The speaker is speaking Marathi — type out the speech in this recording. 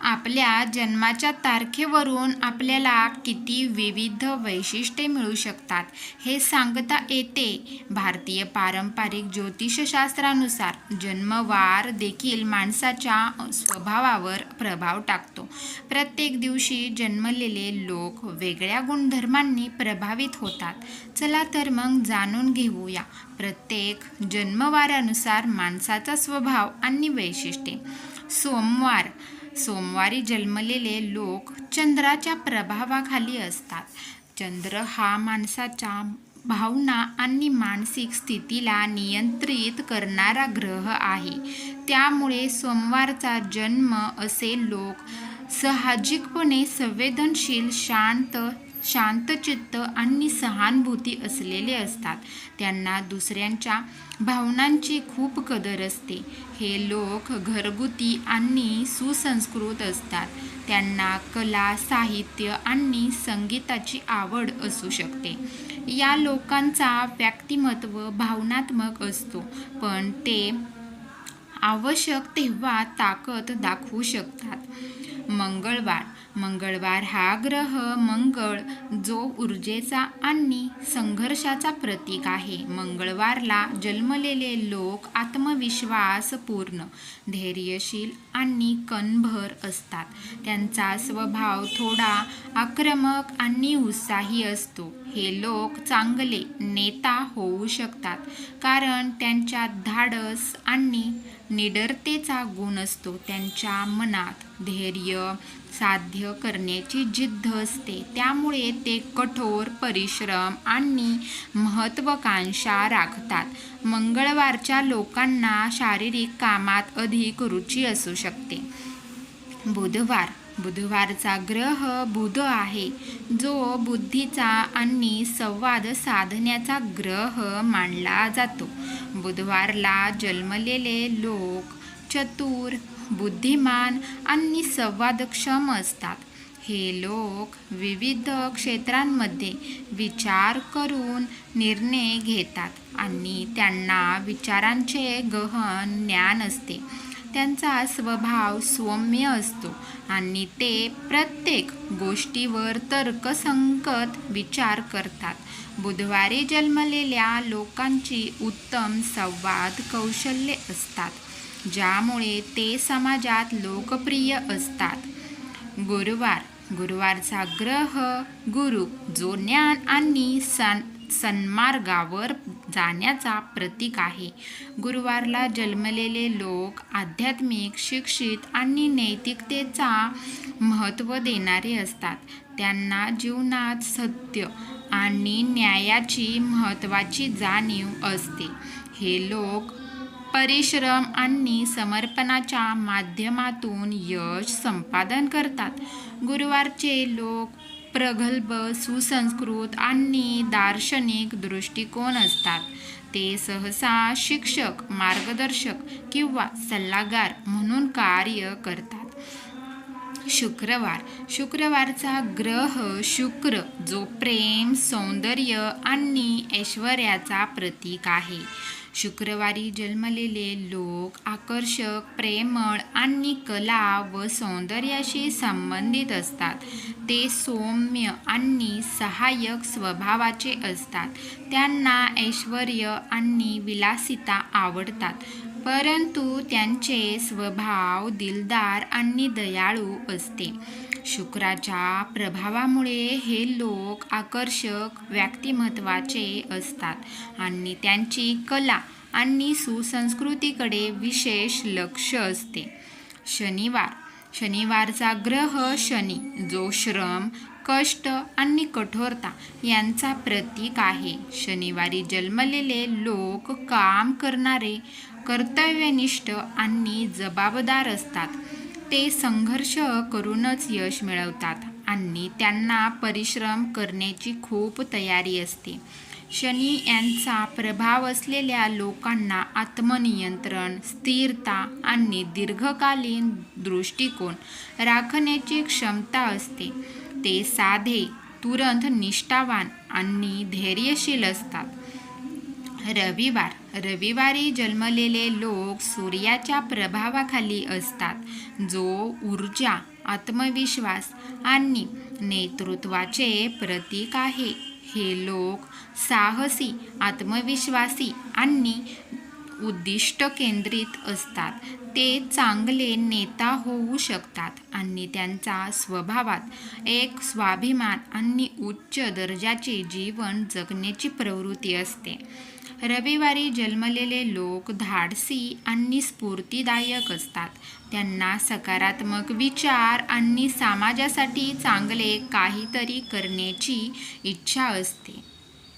आपल्या जन्माच्या तारखेवरून आपल्याला किती विविध वैशिष्ट्ये मिळू शकतात हे सांगता येते. भारतीय पारंपरिक ज्योतिषशास्त्रानुसार जन्मवार देखील माणसाच्या स्वभावावर प्रभाव टाकतो. प्रत्येक दिवशी जन्मलेले लोक वेगळ्या गुणधर्मांनी प्रभावित होतात. चला तर मग जाणून घेऊया प्रत्येक जन्मवारानुसार माणसाचा स्वभाव आणि वैशिष्ट्ये. सोमवार सोमवारी जन्मलेले लोक चंद्राच्या प्रभावाखाली असतात. चंद्र हा माणसाच्या भावना आणि मानसिक स्थितीला नियंत्रित करणारा ग्रह आहे. त्यामुळे सोमवारचा जन्म असे लोक साहजिकपणे संवेदनशील शांत शांतचित्त आणि सहानुभूती असलेले असतात. त्यांना दुसऱ्यांच्या भावनांची खूप कदर असते. हे लोक घरगुती आणि सुसंस्कृत असतात. त्यांना कला साहित्य आणि संगीताची आवड असू शकते. या लोकांचा व्यक्तिमत्व भावनात्मक असतो पण ते आवश्यक तेव्हा ताकद दाखवू शकतात. मंगळवार. मंगळवार हा ग्रह मंगळ जो ऊर्जेचा आणि संघर्षाचा प्रतीक आहे. मंगळवारला जन्मलेले लोक आत्मविश्वासपूर्ण धैर्यशील आणि कणभर असतात. त्यांचा स्वभाव थोडा आक्रमक आणि उत्साही असतो. हे लोक चांगले नेता होऊ शकतात कारण त्यांच्यात धाडस आणि निडरतेचा गुण असतो. त्यांच्या मनात धैर्य साध्य करण्याची जिद्द असते. त्यामुळे ते कठोर परिश्रम आणि महत्त्वाकांक्षा राखतात. मंगळवारच्या लोकांना शारीरिक कामात अधिक रुची असू शकते. बुधवार बुधवारचा ग्रह बुध आहे. जो बुद्धीचा आणि संवाद साधण्याचा ग्रह मानला जातो. बुधवारला जन्मलेले लोक चतुर बुद्धिमान आणि संवादक्षम असतात. हे लोक विविध क्षेत्रांमध्ये विचार करून निर्णय घेतात आणि त्यांना विचारांचे गहन ज्ञान असते. त्यांचा स्वभाव सौम्य असतो आणि ते प्रत्येक गोष्टीवर तर्कसंगत विचार करतात. बुधवारी जन्मलेल्या लोकांची उत्तम संवाद कौशल्ये असतात ज्यामुळे ते समाजात लोकप्रिय असतात. गुरुवार गुरुवारचा ग्रह गुरु जो ज्ञान आणि सन सन्मार्गावर जाण्याचा प्रतीक आहे. गुरुवारला जन्मलेले लोक आध्यात्मिक शिक्षित आणि नैतिकतेचा महत्त्व देणारे असतात. त्यांना जीवनात सत्य आणि न्यायाची महत्त्वाची जाणीव असते. हे लोक परिश्रम आणि समर्पणाच्या माध्यमातून यश संपादन करतात. गुरुवारचे लोक प्रगल्भ सुसंस्कृत आणि दार्शनिक दृष्टिकोन असतात. ते सहसा शिक्षक मार्गदर्शक किंवा सल्लागार म्हणून कार्य करतात. शुक्रवार. शुक्रवारचा ग्रह शुक्र जो प्रेम सौंदर्य आणि ऐश्वर्याचा प्रतीक आहे. शुक्रवारी जन्मलेले लोक आकर्षक प्रेमळ आणि कला व सौंदर्याशी संबंधित असतात. ते सौम्य आणि सहाय्यक स्वभावाचे असतात. त्यांना ऐश्वर आणि विलासिता आवडतात परंतु त्यांचे स्वभाव दिलदार आणि दयाळू असते. शुक्राच्या प्रभावामुळे हे लोक आकर्षक व्यक्तिमत्वाचे असतात आणि त्यांची कला आणि सुसंस्कृतीकडे विशेष लक्ष असते. शनिवार. शनिवारचा ग्रह शनी जो श्रम कष्ट आणि कठोरता यांचा प्रतीक आहे. शनिवारी जन्मलेले लोक काम करणारे कर्तव्यनिष्ठ आणि जबाबदार असतात. ते संघर्ष करूनच यश मिळवतात आणि त्यांना परिश्रम करण्याची खूप तयारी असते. शनी यांचा प्रभाव असलेल्या लोकांना आत्मनियंत्रण स्थिरता आणि दीर्घकालीन दृष्टिकोन राखण्याची क्षमता असते. ते साधे तुरंत निष्ठावान आणि धैर्यशील असतात. रविवार. रविवारी जन्मलेले लोक सूर्याच्या प्रभावाखाली असतात. जो ऊर्जा आत्मविश्वास आणि नेतृत्वाचे प्रतीक आहे. हे लोक साहसी आत्मविश्वासी आणि उद्दिष्ट केंद्रित असतात. ते चांगले नेता होऊ शकतात आणि त्यांचा स्वभावात एक स्वाभिमान आणि उच्च दर्जाचे जीवन जगण्याची प्रवृत्ती असते. रविवारी जन्मलेले लोक धाडसी आणि स्फूर्तीदायक असतात. त्यांना सकारात्मक विचार आणि समाजासाठी चांगले काहीतरी करण्याची इच्छा असते.